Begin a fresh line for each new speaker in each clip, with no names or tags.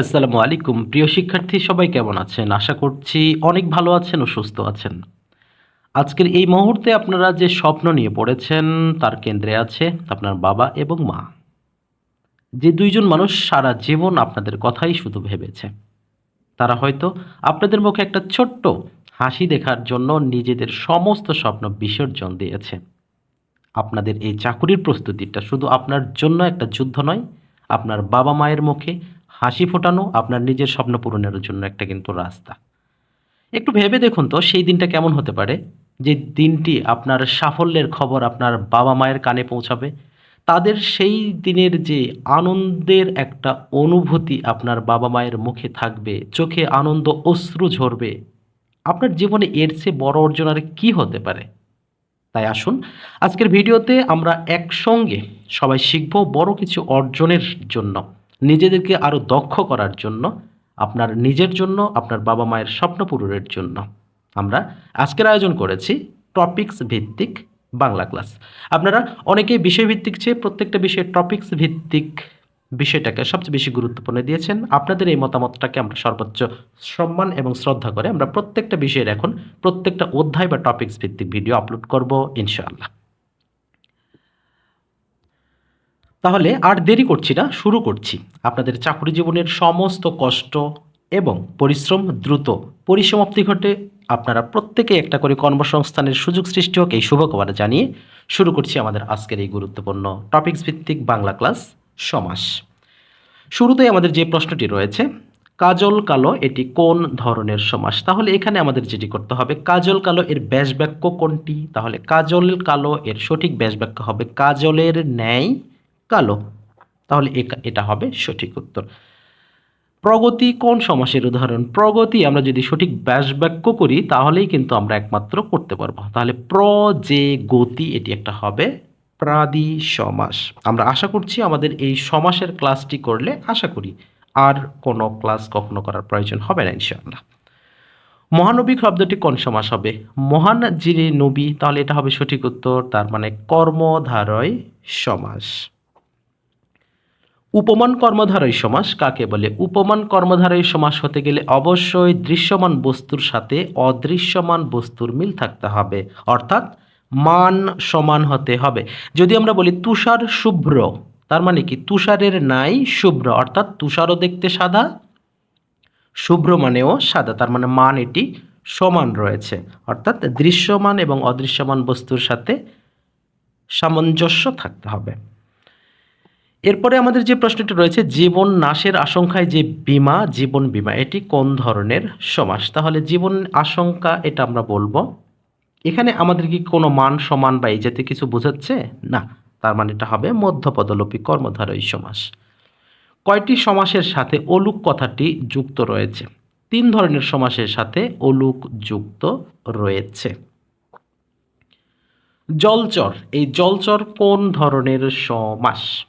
আসসালামু আলাইকুম। প্রিয় শিক্ষার্থী, সবাই কেমন আছেন? আশা করছি অনেক ভালো আছেন ও সুস্থ আছেন। আজকের এই মুহূর্তে আপনারা যে স্বপ্ন নিয়ে পড়েছেন, তার কেন্দ্রে আছে আপনার বাবা এবং মা। যে দুইজন মানুষ সারা জীবন আপনাদের কথাই শুধু ভেবেছে। তারা হয়তো আপনাদের মুখে একটা ছোট্ট হাসি দেখার জন্য নিজেদের সমস্ত স্বপ্ন বিসর্জন দিয়েছে। আপনাদের এই চাকুরির প্রস্তুতিটা শুধু আপনার জন্য একটা যুদ্ধ নয়, আপনার বাবা মায়ের মুখে হাসি ফোটানো আপনার নিজের স্বপ্ন পূরণের জন্য একটা কিন্তু রাস্তা। একটু ভেবে দেখুন তো, সেই দিনটা কেমন হতে পারে? যে দিনটি আপনার সাফল্যের খবর আপনার বাবা মায়ের কানে পৌঁছাবে, তাদের সেই দিনের যে আনন্দের একটা অনুভূতি আপনার বাবা মায়ের মুখে থাকবে, চোখে আনন্দ অশ্রু ঝরবে, আপনার জীবনে এর চেয়ে বড় অর্জন আর কী হতে পারে? তাই আসুন, আজকের ভিডিওতে আমরা একসঙ্গে সবাই শিখব বড় কিছু অর্জনের জন্য। নিজেদেরকে আরও দক্ষ করার জন্য, আপনার নিজের জন্য, আপনার বাবা মায়ের স্বপ্ন পূরণের জন্য। আমরা আজকের আয়োজন করেছি টপিকস ভিত্তিক বাংলা ক্লাস। আপনারা অনেকেই বিষয়ভিত্তিক চেয়ে প্রত্যেকটা বিষয়ে টপিকস ভিত্তিক বিষয়টাকে সবচেয়ে বেশি গুরুত্বপূর্ণ দিয়েছেন। আপনাদের এই মতামতটাকে আমরা সর্বোচ্চ সম্মান এবং শ্রদ্ধা করে আমরা প্রত্যেকটা বিষয়ের এখন প্রত্যেকটা অধ্যায় বা টপিকস ভিত্তিক ভিডিও আপলোড করব, ইনশাআল্লাহ। তাহলে আর দেরি করছি না, শুরু করছি। আপনাদের চাকরি জীবনের সমস্ত কষ্ট এবং পরিশ্রম দ্রুত পরিসমাপ্তি ঘটে। আপনারা প্রত্যেকে একটা করে কর্মসংস্থানের সুযোগ সৃষ্টি হোক, এই শুভকামনা জানিয়ে শুরু করছি আমাদের আজকের এই গুরুত্বপূর্ণ টপিকস ভিত্তিক বাংলা ক্লাস সমাস। শুরুতেই আমাদের যে প্রশ্নটি রয়েছে, কাজল কালো এটি কোন ধরনের সমাস? তাহলে এখানে আমাদের যেটি করতে হবে, কাজল কালো এর ব্যাস বাক্য কোনটি? তাহলে কাজল কালো এর সঠিক ব্যাস বাক্য হবে কাজলের ন্যায় কালো। তাহলে এটা হবে সঠিক উত্তর। প্রগতি কোন সমাসের উদাহরণ? প্রগতি আমরা যদি সঠিক ব্যাস বাক্য করি, তাহলেই কিন্তু আমরা একমাত্র করতে পারব। তাহলে প্র, যে, গতি, এটি একটা হবে প্রাদি সমাস। আমরা আশা করছি আমাদের এই সমাসের ক্লাসটি করলে আশা করি। আর কোনো ক্লাস কখনো করার প্রয়োজন হবে না, ইনশাআল্লাহ। মহানবী শব্দটি কোন সমাস হবে? মহান যিনি নবী, তাহলে এটা হবে সঠিক উত্তর। তার মানে কর্মধারয় সমাস। উপমান কর্মধারয় সমাস, কাকে বলে? উপমান কর্মধারয় সমাস হতে গেলে অবশ্যই দৃশ্যমান বস্তুর সাথে অদৃশ্যমান বস্তুর মিল থাকতে হবে। অর্থাৎ মান সমান হতে হবে। যদি আমরা বলি তুষার শুভ্র, তার মানে কি? তুষারের নাই শুভ্র, অর্থাৎ তুষারও দেখতে সাদা, শুভ্র মানেও সাদা, তার মানে মান এটি সমান রয়েছে। অর্থাৎ দৃশ্যমান এবং অদৃশ্যমান বস্তুর সাথে সামঞ্জস্য থাকতে হবে। এরপরে আমাদের যে প্রশ্নটি রয়েছে, জীবন নাশের আশঙ্কায় যে বীমা, জীবন বীমা, এটি কোন ধরনের সমাস? তাহলে জীবন আশঙ্কা এটা আমরা বলব। এখানে আমাদের কি কোনো মান, সমান বা এই জাতীয় কিছু বোঝাচ্ছে? না, তার মানে এটা হবে মধ্যপদলোপী কর্মধারয় সমাস। কয়টি সমাসের সাথে অলুক কথাটি যুক্ত রয়েছে? তিন ধরনের সমাসের সাথে অলুক যুক্ত রয়েছে। জলচর, এই জলচর কোন ধরনের সমাস?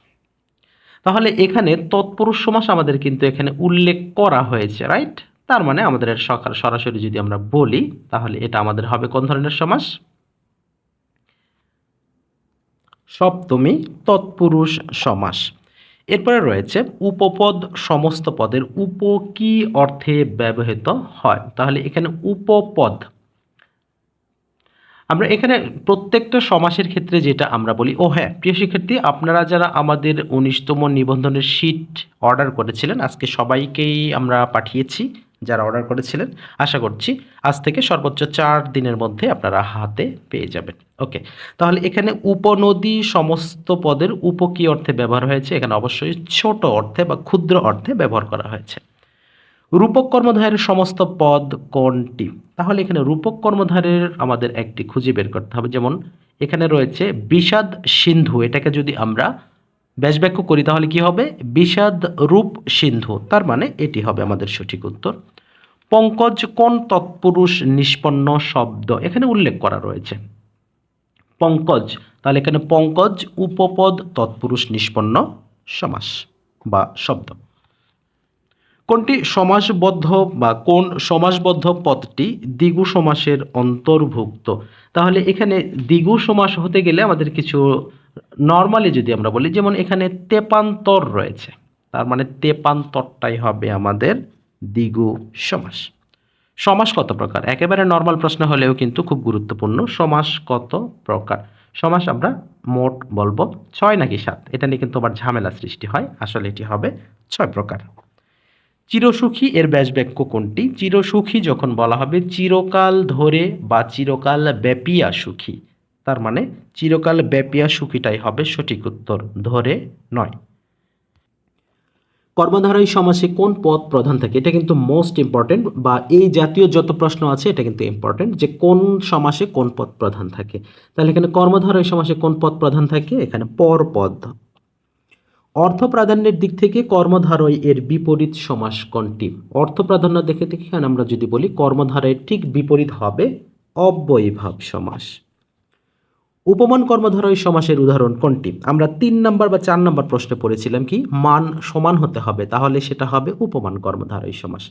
তাহলে এখানে তৎপুরুষ সমাস আমাদের কিন্তু এখানে উল্লেখ করা হয়েছে রাইট তার মানে আমাদের সকাল সরাসরি যদি আমরা বলি, তাহলে এটা আমাদের হবে কোন ধরনের সমাস? সপ্তমী তৎপুরুষ সমাস। এরপরে রয়েছে উপপদ সমস্ত পদের উপ কি অর্থে ব্যবহৃত হয়? তাহলে এখানে উপপদ আমরা এখানে প্রত্যেকটা সমাসের ক্ষেত্রে যেটা আমরা বলি, ও হ্যাঁ প্রিয় শিক্ষার্থী, আপনারা যারা আমাদের উনিশতম নিবন্ধনের শীট অর্ডার করেছিলেন, আজকে সবাইকেই আমরা পাঠিয়েছি যারা অর্ডার করেছিলেন, আশা করছি আজ থেকে সর্বোচ্চ চার দিনের মধ্যে আপনারা হাতে পেয়ে যাবেন। ওকে তাহলে এখানে উপনদী সমস্ত পদের উপ কি অর্থে ব্যবহার হয়েছে? এখানে অবশ্যই ছোট অর্থে বা ক্ষুদ্র অর্থে ব্যবহার করা হয়েছে। রূপক কর্মধারের সমস্ত পদ কোনটি? তাহলে এখানে রূপক কর্মধারের আমাদের একটি খুঁজে বের করতে হবে। যেমন এখানে রয়েছে বিষাদ সিন্ধু। এটাকে যদি আমরা ব্যাসবাক্য করি, তাহলে কি হবে? বিষাদ রূপ সিন্ধু। তার মানে এটি হবে আমাদের সঠিক উত্তর। পঙ্কজ কোন তৎপুরুষ নিষ্পন্ন শব্দ? এখানে উল্লেখ করা রয়েছে। পঙ্কজ, তাহলে এখানে পঙ্কজ উপপদ তৎপুরুষ নিষ্পন্ন সমাস বা শব্দ। কোনটি সমাসবদ্ধ বা কোন সমাসবদ্ধ পদটি দ্বিগু সমাসের অন্তর্ভুক্ত? তাহলে এখানে দ্বিগু সমাস হতে গেলে আমাদের কিছু নর্মালি যদি আমরা বলি, যেমন এখানে তেপান্তর রয়েছে, তার মানে তেপান্তরটাই হবে আমাদের দ্বিগু সমাস। সমাস কত প্রকার? একেবারে নর্মাল প্রশ্ন হলেও কিন্তু খুব গুরুত্বপূর্ণ, সমাস কত প্রকার? সমাস আমরা মোট বলব ছয় নাকি সাত? এটা নিয়ে কিন্তু আবার ঝামেলা সৃষ্টি হয়, আসলে এটি হবে ছয় প্রকার। চিরসুখী এর ব্যাস ব্যাসবাক্য কোনটি? চিরসুখী যখন বলা হবে, চিরকাল ধরে বা চিরকাল ব্যাপিয়া সুখী। তার মানে চিরকাল ব্যাপিয়া সুখীটাই হবে সঠিক উত্তর, ধরে নয়। কর্মধারয় সমাসে কোন পদ প্রধান থাকে? এটা কিন্তু মোস্ট ইম্পর্টেন্ট বা এই জাতীয় যত প্রশ্ন আছে, এটা কিন্তু ইম্পর্টেন্ট যে কোন সমাসে কোন পদ প্রধান থাকে। তাহলে এখানে কর্মধারয় সমাসে কোন পদ প্রধান থাকে? এখানে পর পদ। অর্থ প্রাধান্যের দিক থেকে কর্মধারয় এর বিপরীত সমাস কোনটি অর্থ প্রাধান্য দেখে দেখে আমরা যদি বলি কর্মধারয়ের ঠিক বিপরীত হবে অব্যয়ীভাব সমাস। উপমান কর্মধারয় সমাসের উদাহরণ কোনটি? আমরা তিন নম্বর বা চার নম্বর প্রশ্নে পড়েছিলাম কি, মান সমান হতে হবে, তাহলে সেটা হবে উপমান কর্মধারয় সমাস।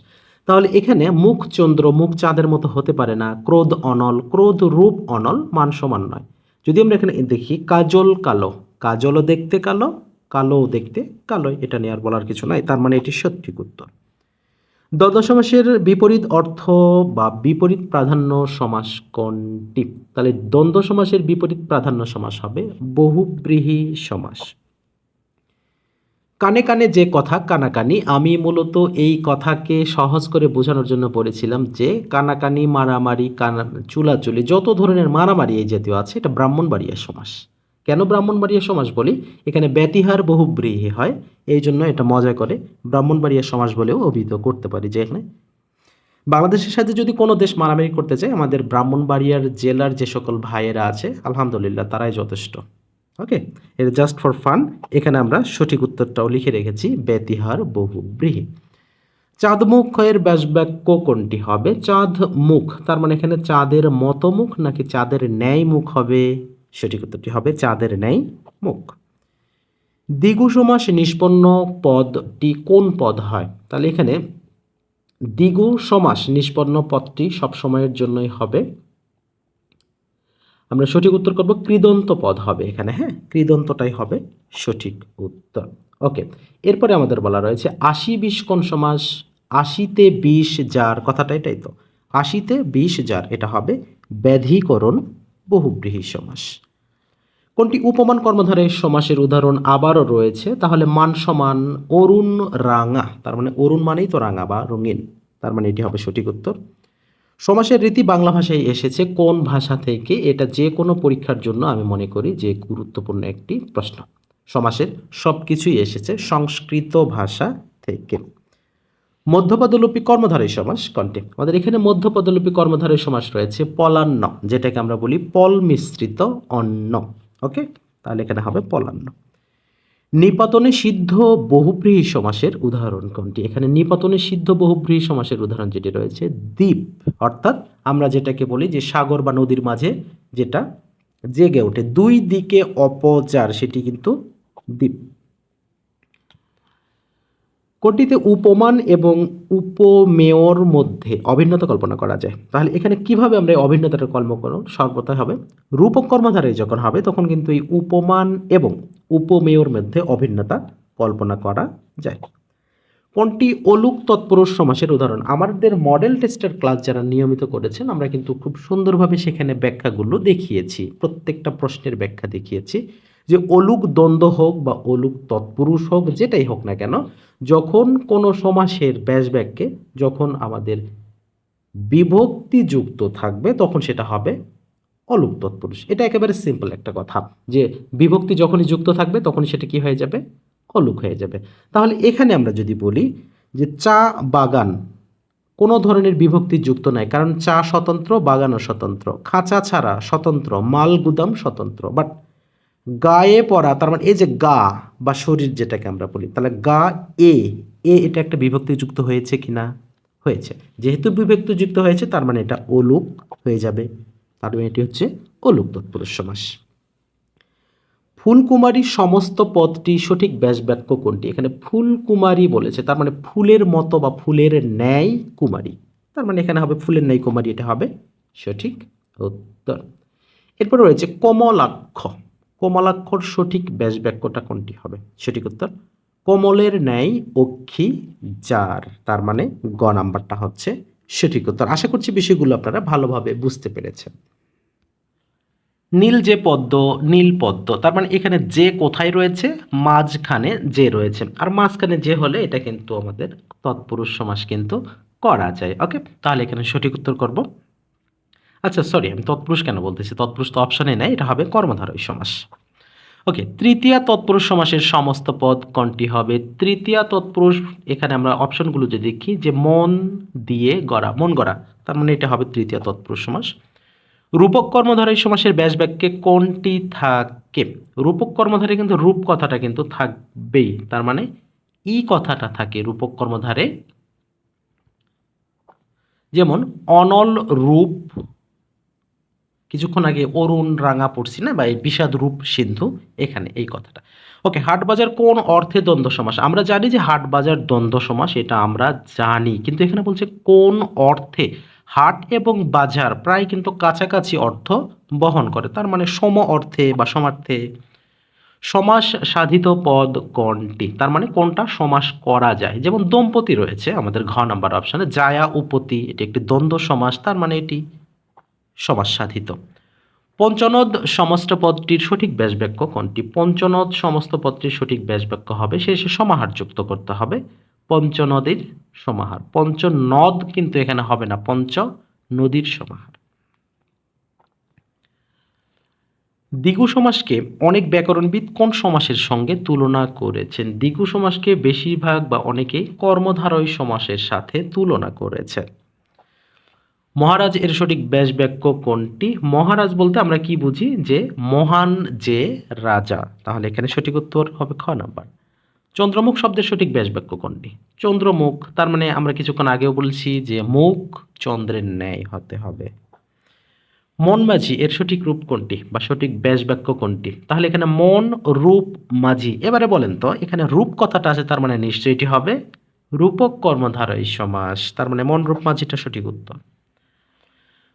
তাহলে এখানে মুখ চন্দ্র, মুখ চাঁদের মতো হতে পারে না, ক্রোধ অনল, ক্রোধ রূপ অনল, মান সমান নয়। যদি আমরা এখানে দেখি, কাজল কালো, কাজলও দেখতে কালো কালো দেখতে কালো এটা নিয়ে আর বলার কিছু নাই, তার মানে এটি সঠিক উত্তর। দ্বন্দ্ব সমাসের বিপরীত অর্থ বা বিপরীত প্রাধান্য সমাস কোনটি? তাহলে দ্বন্দ্ব সমাসের বিপরীত প্রাধান্য সমাস হবে বহুব্রীহি সমাস। কানে কানে যে কথা কানাকানি, আমি মূলত এই কথাকে সহজ করে বোঝানোর জন্য বলেছিলাম যে কানাকানি, মারামারি, কানা, চুলাচুলি, যত ধরনের মারামারি এই জাতীয় আছে, এটা ব্রাহ্মণবাড়িয়া সমাস। কেন ব্রাহ্মণবাড়িয়া সমাস বলি? এখানে ব্যতিহার বহুব্রীহি হয়, এই জন্য এটা মজা করে ব্রাহ্মণবাড়িয়া সমাস বলেও অভিহিত করতে পারি যে এখানে। বাংলাদেশের সাথে যদি কোনো দেশ মারামারি করতে চায়, আমাদের ব্রাহ্মণবাড়িয়ার জেলার যে সকল ভাইয়েরা আছে, আলহামদুলিল্লাহ তারাই যথেষ্ট। ওকে এটা জাস্ট ফর ফান এখানে আমরা সঠিক উত্তরটাও লিখে রেখেছি, ব্যতিহার বহুব্রীহি। চাঁদ মুখ এর ব্যাসবাক্য কোনটি হবে? চাঁদ মুখ তার মানে এখানে চাঁদের মতো মুখ নাকি চাঁদের ন্যায় মুখ হবে? সঠিক উত্তরটি হবে চাঁদের ন্যায় মুখ। দ্বিগু সমাস নিষ্পন্ন পদটি কোন পদ হয়? তাহলে এখানে দ্বিগু সমাস নিষ্পন্ন পদটি সব সময়ের জন্যই হবে। আমরা সঠিক উত্তর করব কৃদন্ত পদ হবে এখানে হ্যাঁ? কৃদন্তটাই হবে সঠিক উত্তর। ওকে, এরপরে আমাদের বলা রয়েছে আশি বিশ কোন সমাস, আশিতে বিশ যার কথাটা এটাই তো? আশিতে বিশ যার, এটা হবে ব্যাধিকরণ বহুব্রীহি সমাস। কোনটি উপমান কর্মধারের সমাসের উদাহরণ আবারও রয়েছে, তাহলে মান সমান অরুণ রাঙা। তার মানে অরুণ মানেই তো রাঙা বা রঙিন। তার মানে এটি হবে সঠিক উত্তর। সমাসের রীতি বাংলা ভাষায় এসেছে, কোন ভাষা থেকে এটা যে কোনো পরীক্ষার জন্য আমি মনে করি যে গুরুত্বপূর্ণ একটি প্রশ্ন। সমাসের সব কিছুই এসেছে সংস্কৃত ভাষা থেকে। মধ্যপদলোপী কর্মধারী সমাস কোনটি আমাদের এখানে মধ্যপদলোপী কর্মধারী সমাস রয়েছে পলান্ন, যেটাকে আমরা বলি পল মিশ্রিত অন্ন, ওকে? তাহলে এখানে হবে পলান্ন। নিপাতনে সিদ্ধ বহুব্রীহি সমাসের উদাহরণ কোনটি? এখানে নিপাতনে সিদ্ধ বহুব্রীহি সমাসের উদাহরণ যেটি রয়েছে, দ্বীপ। অর্থাৎ আমরা যেটাকে বলি যে সাগর বা নদীর মাঝে যেটা জেগে ওঠে। দুই দিকে অপচার, সেটি কিন্তু দ্বীপ। কোনটিতে উপমান এবং উপমেয়র মধ্যে অভিন্নতা কল্পনা করা যায়। তাহলে এখানে কীভাবে আমরা এই অভিন্নতাটা কল্প করব? সর্বদাই হবে রূপক কর্মধারে যখন হবে, তখন কিন্তু এই উপমান এবং উপমেয়র মধ্যে অভিন্নতা কল্পনা করা যায়। কোনটি অলুক তৎপুরুষ সমাসের উদাহরণ? আমাদের মডেল টেস্টের ক্লাস যারা নিয়মিত করেছেন, আমরা কিন্তু খুব সুন্দরভাবে সেখানে ব্যাখ্যাগুলো দেখিয়েছি। প্রত্যেকটা প্রশ্নের ব্যাখ্যা দেখিয়েছি। যে অলুক দ্বন্দ্ব হোক বা অলুক তৎপুরুষ হোক, যেটাই হোক না কেন, যখন কোনো সমাসের ব্যাস বাক্যে যখন আমাদের বিভক্তি যুক্ত থাকবে, তখন সেটা হবে অলুক তৎপুরুষ। এটা একেবারে সিম্পল একটা কথা, যে বিভক্তি যখনই যুক্ত থাকবে, তখনই সেটা কি হয়ে যাবে? অলুক হয়ে যাবে। তাহলে এখানে আমরা যদি বলি যে চা বাগান কোনো ধরনের বিভক্তি যুক্ত নাই কারণ চা স্বতন্ত্র, বাগানও স্বতন্ত্র। খাঁচা ছাড়া স্বতন্ত্র মাল গুদাম স্বতন্ত্র। বাট গায়ে পড়া, তার মানে এই যে গা বা শরীর যেটাকে আমরা বলি, তাহলে গা, এ এ এটা একটা বিভক্তি যুক্ত হয়েছে কি না হয়েছে। যেহেতু বিভক্তি যুক্ত হয়েছে, তার মানে এটা অলুক হয়ে যাবে। তার মানে এটি হচ্ছে অলুক তৎপুরুষ সমাস। ফুলকুমারী সমস্ত পদটি সঠিক ব্যাস বাক্য কোনটি? এখানে ফুলকুমারী বলেছে, তার মানে ফুলের মতো বা ফুলের ন্যায় কুমারী। তার মানে এখানে হবে ফুলের ন্যায় কুমারী, এটা হবে সঠিক উত্তর। এরপরে রয়েছে কমলাক্ষ। কমলাক্ষর সঠিক ব্যাস বাক্যটা কোনটি হবে? সঠিক উত্তর, কমলের ন্যায় অক্ষী যার, তার মানে গ নাম্বারটা হচ্ছে সঠিক উত্তর। আশা করছি বিষয়গুলো আপনারা ভালোভাবে বুঝতে পেরেছেন। নীল যে পদ্ম, নীল পদ্ম, তার মানে এখানে যে কোথায় রয়েছে, মাঝখানে যে রয়েছে। আর মাঝখানে যে হলে এটা কিন্তু আমাদের তৎপুরুষ সমাস কিন্তু করা যায়। ওকে? তাহলে এখানে সঠিক উত্তর করব। আচ্ছা সরি আমি তৎপুরুষ কেন বলতেছি? তৎপুরুষ তো অপশানে নেই, এটা হবে কর্মধারয় সমাস। ওকে তৃতীয়া তৎপুরুষ সমাসের সমস্ত পদ কোনটি হবে? তৃতীয়া তৎপুরুষ, এখানে আমরা অপশনগুলো যদি দেখি, যে মন দিয়ে গড়া, মন গড়া, তার মানে এটা হবে তৃতীয় তৎপুরুষ সমাস। রূপক কর্মধারী সমাসের ব্যাস বাক্যে কোনটি থাকে? রূপক কর্মধারে কিন্তু রূপ কথাটা কিন্তু থাকবেই, তার মানে ই কথাটা থাকে রূপক কর্মধারে। যেমন, অনল রূপ কিছুক্ষণ আগে অরুণ রাঙা পড়ছি না, বা এই বিষাদ রূপ সিন্ধু, এখানে এই কথাটা। ওকে, হাট বাজার কোন অর্থে দ্বন্দ্ব সমাস? আমরা জানি যে হাট বাজার দ্বন্দ্ব সমাস, এটা আমরা জানি, কিন্তু এখানে বলছে কোন অর্থে? হাট এবং বাজার প্রায় কিন্তু কাছাকাছি অর্থ বহন করে, তার মানে সম অর্থে বা সমার্থে। সমাস সাধিত পদ কোনটি? তার মানে কোনটা সমাস করা যায়? যেমন দম্পতি রয়েছে আমাদের ঘ নাম্বার অপশানে, জায়া উপতি, এটি একটি দ্বন্দ্ব সমাস, তার মানে এটি সমাস সাধিত পঞ্চনদ সমস্ত পদটির সঠিক ব্যাসবাক্য কোনটি? পঞ্চনদ সমস্ত পদটির সঠিক ব্যাসবাক্য হবে শেষে সমাহার যুক্ত করতে হবে। পঞ্চনদীর সমাহার। পঞ্চনদ কিন্তু এখানে হবে না পঞ্চ নদীর সমাহার। দ্বিগু সমাসকে অনেক ব্যাকরণবিদ কোন সমাসের সঙ্গে তুলনা করেছেন? দ্বিগু সমাসকে বেশিরভাগ বা অনেকেই কর্মধারয় সমাসের সাথে তুলনা করেছেন। মহারাজ, এর সঠিক ব্যাস বাক্য কোনটি? মহারাজ বলতে আমরা কি বুঝি? যে মহান যে রাজা। তাহলে এখানে সঠিক উত্তর হবে খ নাম্বার। চন্দ্রমুখ শব্দের সঠিক ব্যাস বাক্য কোনটি? চন্দ্রমুখ, তার মানে আমরা কিছুক্ষণ আগেও বলছি যে মুখ চন্দ্রের ন্যায় হতে হবে। মন মাঝি এর সঠিক রূপ কোনটি? বা সঠিক ব্যাস বাক্য কোনটি? তাহলে এখানে মন, রূপ, মাঝি। এবারে বলেন তো, এখানে রূপ কথাটা আছে, তার মানে নিশ্চয়ই এটি হবে রূপক কর্মধারয় সমাস। তার মানে মন, রূপ, মাঝিটা সঠিক উত্তর।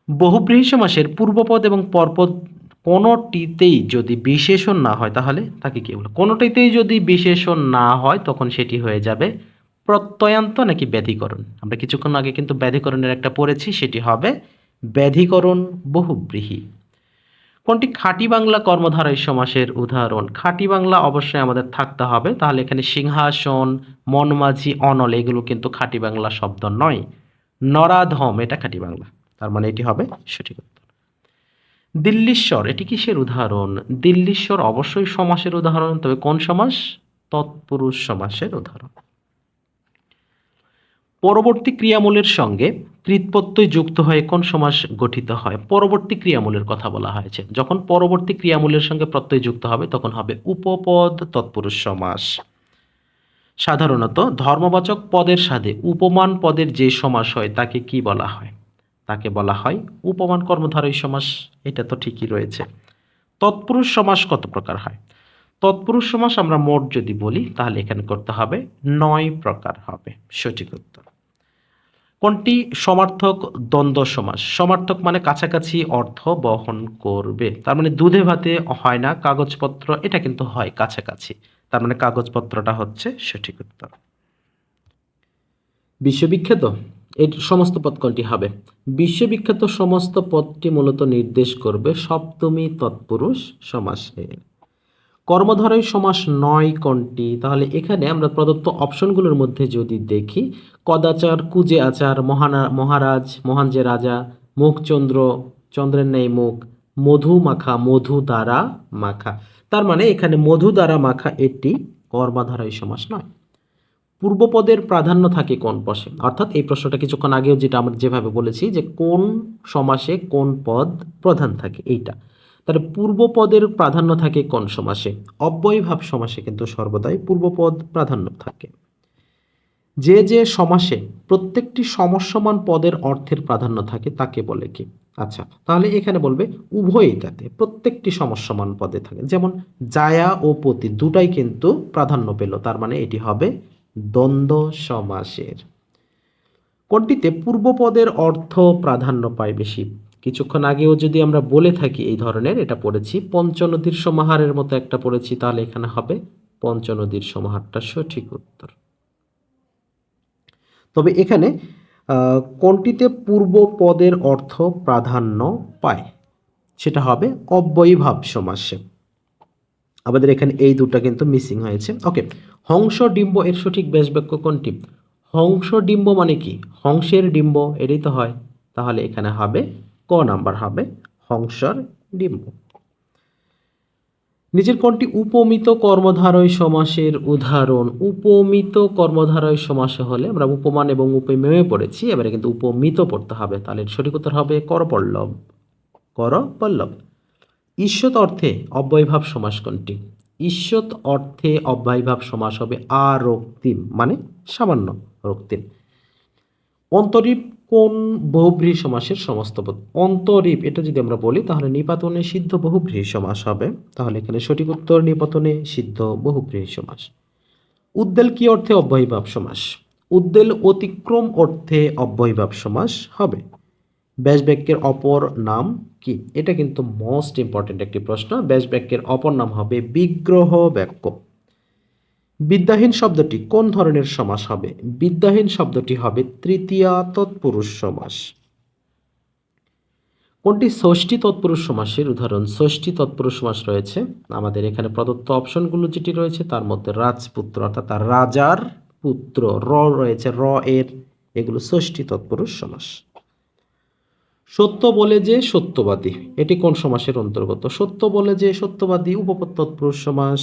বহুব্রীহি সমাসের পূর্বপদ এবং পরপদ কোনোটিতেই যদি বিশেষণ না হয়, তাহলে তাকে কি বলে? কোনোটিতেই যদি বিশেষণ না হয়, তখন সেটি হয়ে যাবে প্রত্যয়ান্ত নাকি ব্যাধিকরণ। আমরা কিছুক্ষণ আগে কিন্তু ব্যাধিকরণের একটা পড়েছি, সেটি হবে ব্যাধিকরণ বহুব্রীহি। কোনটি? খাঁটি বাংলা কর্মধারয় সমাসের উদাহরণ। খাঁটি বাংলা অবশ্যই আমাদের থাকতে হবে। তাহলে এখানে সিংহাসন, মনমাঝি, অনল, এগুলো কিন্তু খাঁটি বাংলা শব্দ নয়। নরাধম, এটা খাঁটি বাংলা তার মানে এটি হবে সঠিক উত্তর। দিল্লীশ্বর, এটি কিসের উদাহরণ? দিল্লীশ্বর অবশ্যই সমাসের উদাহরণ, তবে কোন সমাস? তৎপুরুষ সমাসের উদাহরণ। পরবর্তী ক্রিয়ামূলের সঙ্গে কৃতপ্রত্যয় যুক্ত হয়ে কোন সমাস গঠিত হয়? পরবর্তী ক্রিয়ামূলের কথা বলা হয়েছে। যখন পরবর্তী ক্রিয়ামূলের সঙ্গে প্রত্যয় যুক্ত হবে, তখন হবে উপপদ তৎপুরুষ সমাস। সাধারণত ধর্মবাচক পদের সাথে উপমান পদের যে সমাস হয়, তাকে কি বলা হয়? তাকে বলা হয় উপমান কর্মধারয় সমাস, এটা তো ঠিকই রয়েছে। তৎপুরুষ সমাস কত প্রকার হয়? তৎপুরুষ সমাস আমরা মোট যদি বলি, তাহলে এখানে করতে হবে নয় প্রকার হবে, সঠিক উত্তর। কোনটি? সমার্থক দ্বন্দ্ব সমাস। সমার্থক মানে কাছাকাছি অর্থ বহন করবে। তার মানে দুধে ভাতে হয় না, কাগজপত্র, এটা কিন্তু হয় কাছাকাছি। তার মানে কাগজপত্রটা হচ্ছে সঠিক উত্তর। বিশ্ববিখ্যাত এই সমস্ত পদ কোনটি হবে। বিশ্ববিখ্যাত সমস্ত পদটি মূলত নির্দেশ করবে সপ্তমী তৎপুরুষ সমাসের কর্মধারয় সমাস নয় কোনটি তাহলে এখানে আমরা প্রদত্ত অপশনগুলোর মধ্যে যদি দেখি, কদাচার, কুজে আচার, মহানা, মহারাজ, মহান যে রাজা, মুখচন্দ্র, চন্দ্রের ন্যায় মুখ, মধু মাখা, মধু দ্বারা মাখা। তার মানে এখানে মধু দ্বারা মাখা এটি কর্মধারয় সমাস নয়। পূর্বপদের প্রাধান্য থাকে কোন পশে? অর্থাৎ এই প্রশ্নটা কিছুক্ষণ আগেও যেটা আমরা যেভাবে বলেছি যে কোন সমাসে কোন পদ প্রধান থাকে, এইটা। তাহলে পূর্বপদের প্রাধান্য থাকে কোন সমাসে? অব্যয়ভাব সমাসে কিন্তু সর্বদাই পূর্বপদ প্রাধান্য থাকে। যে যে সমাসে প্রত্যেকটি সমসমান পদের অর্থের প্রাধান্য থাকে তাকে বলে কি? আচ্ছা তাহলে এখানে বলবে উভয়ই তাতে প্রত্যেকটি সমসমান পদে থাকে। যেমন জায়া ও পতি দুটাই কিন্তু প্রাধান্য পেল, তার মানে এটি হবে দ্বন্দ্ব সমাসের। কোনটিতে পূর্বপদের অর্থ প্রাধান্য পায় বেশি? কিছুক্ষণ আগেও যদি আমরা বলে থাকি এই ধরনের, এটা পড়েছি, পঞ্চনদীর সমাহারের মতো একটা পড়েছি, তাহলে এখানে হবে পঞ্চনদীর সমাহারটা সঠিক উত্তর। তবে এখানে কোনটিতে পূর্ব পদের অর্থ প্রাধান্য পায়? সেটা হবে অব্যয়ীভাব সমাসে। আমাদের এখানে এই দুটো কিন্তু মিসিং হয়েছে। ওকে হংস ডিম্ব এর সঠিক ব্যাস বাক্য কোনটি? হংস ডিম্ব মানে কি? হংসের ডিম্ব এটাই তো হয়। তাহলে এখানে হবে, ক নাম্বার হবে, হংসর ডিম্ব। নিজের কোনটি? উপমিত কর্মধারয় সমাসের উদাহরণ। উপমিত কর্মধারয় সমাসে হলে আমরা উপমান এবং উপমেয় পড়েছি, এবারে কিন্তু উপমিত পড়তে হবে। তাহলে সঠিক উত্তর হবে করপল্লব। কর পল্লব ঈষৎ অর্থে অব্যয়ভাব সমাস কোনটি? ঈষৎ অর্থে অব্যয়ভাব সমাস হবে আরক্তিম মানে সামান্য রক্তিম। অন্তরীপ কোন বহুব্রীহি সমাসের সমস্ত পদ। অন্তরীপ, এটা যদি আমরা বলি, তাহলে নিপাতনে সিদ্ধ বহুব্রীহি সমাস হবে। তাহলে এখানে সঠিক উত্তর, নিপাতনে সিদ্ধ বহুব্রীহি সমাস। উদ্দেল কি অর্থে অব্যয়ভাব সমাস? উদ্দেল অতিক্রম অর্থে অব্যয়ভাব সমাস হবে। ব্যাস বাক্যের অপর নাম কি? এটা কিন্তু মোস্ট ইম্পর্টেন্ট একটি প্রশ্ন। ব্যাস বাক্যের অপর নাম হবে বিগ্রহ বাক্য। বিদ্যাহীন শব্দটি কোন ধরনের সমাস হবে? বিদ্যাহীন শব্দটি হবে তৃতীয়া তৎপুরুষ সমাস। কোনটি ষষ্ঠী তৎপুরুষ সমাসের? উদাহরণ, ষষ্ঠী তৎপুরুষ সমাস রয়েছে। আমাদের এখানে প্রদত্ত অপশনগুলো যেটি রয়েছে, তার মধ্যে রাজপুত্র, অর্থাৎ তার রাজার পুত্র, র রয়েছে, র এর। এগুলো ষষ্ঠী তৎপুরুষ সমাস। সত্য বলে যে সত্যবাদী। এটি কোন সমাসের অন্তর্গত? সত্য বলে যে সত্যবাদী উপপদ সমাস।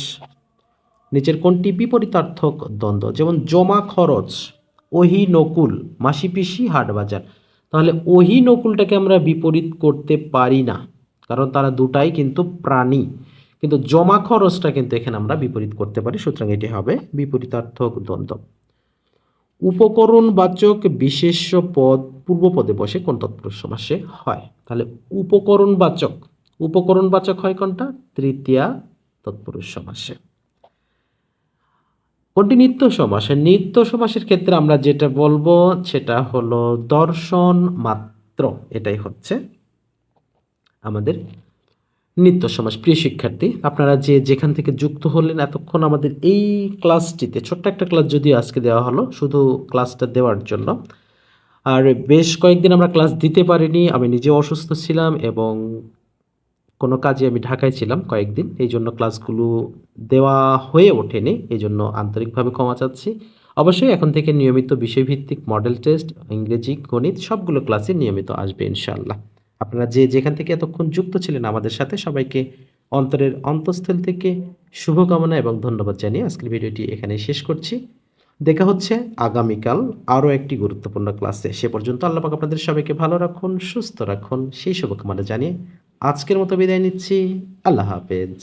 নিচের কোনটি? বিপরীতার্থক দ্বন্দ্ব। যেমন জমা খরচ, ওহি নকুল, মাসি পিসি হাট বাজার। তাহলে ওহি নকুলটাকে আমরা বিপরীত করতে পারি না, কারণ তারা দুটাই কিন্তু প্রাণী। কিন্তু জমা খরচটা কিন্তু এখানে আমরা বিপরীত করতে পারি, সুতরাং এটি হবে বিপরীতার্থক দ্বন্দ্ব। উপকরণ বাচক বিশেষ্য পদ পূর্ব পদে বসে কোন তৎপুরুষ সমাসে হয়? তাহলে উপকরণ বাচক উপকরণ বাচক হয় কোনটা? তৃতীয়া তৎপুরুষ সমাসে কোনটি নিত্য সমাসে নিত্য সমাসের ক্ষেত্রে আমরা যেটা বলব সেটা হলো দর্শন মাত্র। এটাই হচ্ছে আমাদের নিত্য সমাজ, প্রিয় শিক্ষার্থী, আপনারা যে যেখান থেকে যুক্ত হলেন এতক্ষণ আমাদের এই ক্লাসটিতে, ছোট্ট একটা ক্লাস যদিও আজকে দেওয়া হলো, শুধু ক্লাসটা দেওয়ার জন্য। আর বেশ কয়েকদিন আমরা ক্লাস দিতে পারিনি, আমি নিজে অসুস্থ ছিলাম এবং কোনো কাজে আমি ঢাকায় ছিলাম কয়েকদিন, এই জন্য ক্লাসগুলো দেওয়া হয়ে ওঠেনি, এই জন্য আন্তরিকভাবে ক্ষমা চাচ্ছি। অবশ্যই এখন থেকে নিয়মিত বিষয়ভিত্তিক মডেল টেস্ট, ইংরেজি, গণিত, সবগুলো ক্লাসে নিয়মিত আসবে ইনশাআল্লাহ। আপনারা যে যেখান থেকে এতক্ষণ যুক্ত ছিলেন আমাদের সাথে, সবাইকে অন্তরের অন্তঃস্থল থেকে শুভকামনা এবং ধন্যবাদ জানিয়ে আজকের ভিডিওটি এখানে শেষ করছি। দেখা হচ্ছে আগামীকাল আরও একটি গুরুত্বপূর্ণ ক্লাসে। সে পর্যন্ত আল্লাহ পাক আপনাদের সবাইকে ভালো রাখুন, সুস্থ রাখুন। সেই শুভকামনা জানিয়ে আজকের মতো বিদায় নিচ্ছি। আল্লাহ হাফেজ।